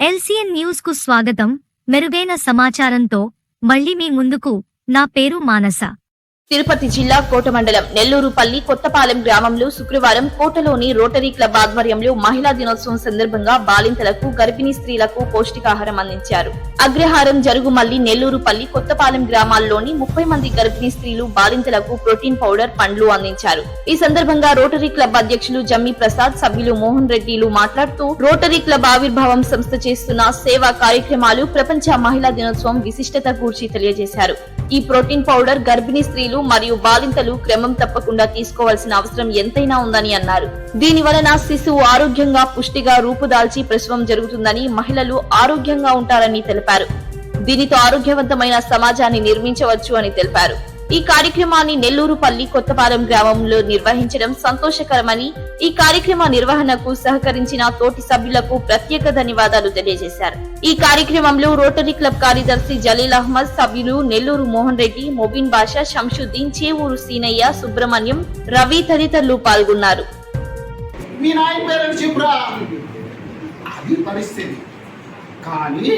LCN న్యూస్కు స్వాగతం. మెరుగైన సమాచారంతో మళ్ళీ మీ ముందుకు నా పేరు మానస. తిరుపతి జిల్లా కోట మండలం నెల్లూరుపల్లి కొత్తపాలెం గ్రామంలో శుక్రవారం కోటలోని రోటరీ క్లబ్ ఆధ్వర్యంలో మహిళా దినోత్సవం సందర్భంగా బాలింతలకు గర్భిణీ స్త్రీలకు పౌష్టికాహారం అందించారు. అగ్రహారం జరుగుమల్లి నెల్లూరుపల్లి కొత్తపాలెం గ్రామాల్లోని ముప్పై మంది గర్భిణీ స్త్రీలు బాలింతలకు ప్రోటీన్ పౌడర్ పండ్లు అందించారు. ఈ సందర్భంగా రోటరీ క్లబ్ అధ్యక్షులు జమ్మి ప్రసాద్ సభ్యులు మోహన్ రెడ్డిలు మాట్లాడుతూ రోటరీ క్లబ్ ఆవిర్భావం సంస్థ చేస్తున్న సేవా కార్యక్రమాలు ప్రపంచ మహిళా దినోత్సవం విశిష్టత గూర్చి తెలియజేశారు. ఈ ప్రోటీన్ పౌడర్ గర్భిణీ స్త్రీలు మరియు బాలింతలు క్రమం తప్పకుండా తీసుకోవాల్సిన అవసరం ఎంతైనా ఉందని అన్నారు. దీని వలన శిశువు ఆరోగ్యంగా పుష్టిగా రూపుదాల్చి ప్రసవం జరుగుతుందని మహిళలు ఆరోగ్యంగా ఉంటారని తెలిపారు. దీనితో ఆరోగ్యవంతమైన సమాజాన్ని నిర్మించవచ్చు అని తెలిపారు. ఈ కార్యక్రమాన్ని నెల్లూరుపల్లి కొత్తపాలెం గ్రామంలో నిర్వహించడం సంతోషకరమని ఈ కార్యక్రమ నిర్వహణకు సహకరించిన తోటి సభ్యులకు ప్రత్యేక ధన్యవాదాలు తెలియజేశారు. ఈ కార్యక్రమంలో రోటరీ క్లబ్ కార్యదర్శి జలీల్ అహ్మద్ సభ్యులు నెల్లూరు మోహన్ రెడ్డి మొబిన్ బాషా శంషుద్దీన్ చేవూరు సీనయ్య సుబ్రహ్మణ్యం రవి తదితరులు పాల్గొన్నారు. మీ అది పరిస్థితి. కానీ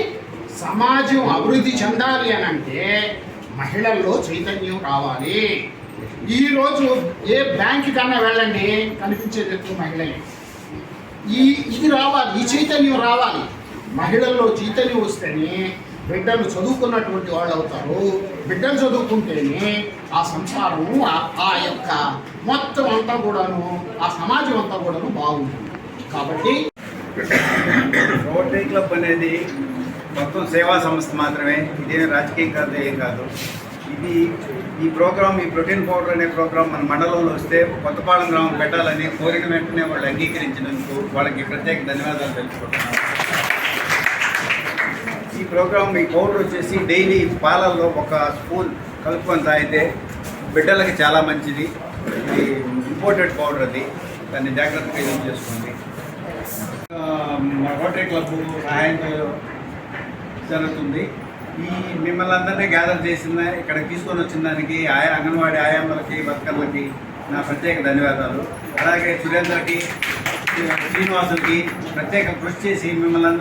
సమాజం అభివృద్ధి చెందాలి అని అంటే మహిళల్లో చైతన్యం రావాలి. ఈరోజు ఏ బ్యాంక్ కన్నా వెళ్ళండి కనిపించేది ఎక్కువ మహిళలే. ఈ ఇది రావాలి ఈ చైతన్యం రావాలి. మహిళల్లో చైతన్యం వస్తేనే బిడ్డలు చదువుకున్నటువంటి వాళ్ళు అవుతారు. బిడ్డలు చదువుకుంటేనే ఆ సంసారం ఆ- ఆ యొక్క మొత్తం అంతా కూడాను ఆ సమాజం అంతా కూడాను బాగుంటుంది. కాబట్టి రోటరీ క్లబ్ అనేది మొత్తం సేవా సంస్థ మాత్రమే ఇదేం రాజకీయం కాదు ఏం కాదు. ఇది ఈ ప్రోగ్రామ్ ఈ ప్రోటీన్ పౌడర్ అనే ప్రోగ్రామ్ మన మండలంలో వస్తే కొత్తపాలెం గ్రామం పెట్టాలని కోరిన వెంటనే వాళ్ళు అంగీకరించినందుకు వాళ్ళకి ప్రత్యేక ధన్యవాదాలు తెలుసుకుంటున్నాను ఈ ప్రోగ్రామ్ ఈ పౌడర్ వచ్చేసి డైలీ పాలల్లో ఒక స్పూన్ కలుపుకొని తాగితే బిడ్డలకి చాలా మంచిది. ఇది ఇంపోర్టెడ్ పౌడర్ అది. దాన్ని జాగ్రత్తగా యూజ్ చేసుకోండి. మా రోటరీ క్లబ్ సహాయంతో జరుగుతుంది. ఈ మిమ్మల్ని అందరినీ గ్యాదర్ చేసిన ఇక్కడ తీసుకొని వచ్చిన దానికి ఆయా అంగన్వాడీ ఆయామ్మలకి వర్కర్లకి నా ప్రత్యేక ధన్యవాదాలు. అలాగే సురేందర్కి శ్రీనివాసులకి ప్రత్యేక కృషి చేసి మిమ్మల్ని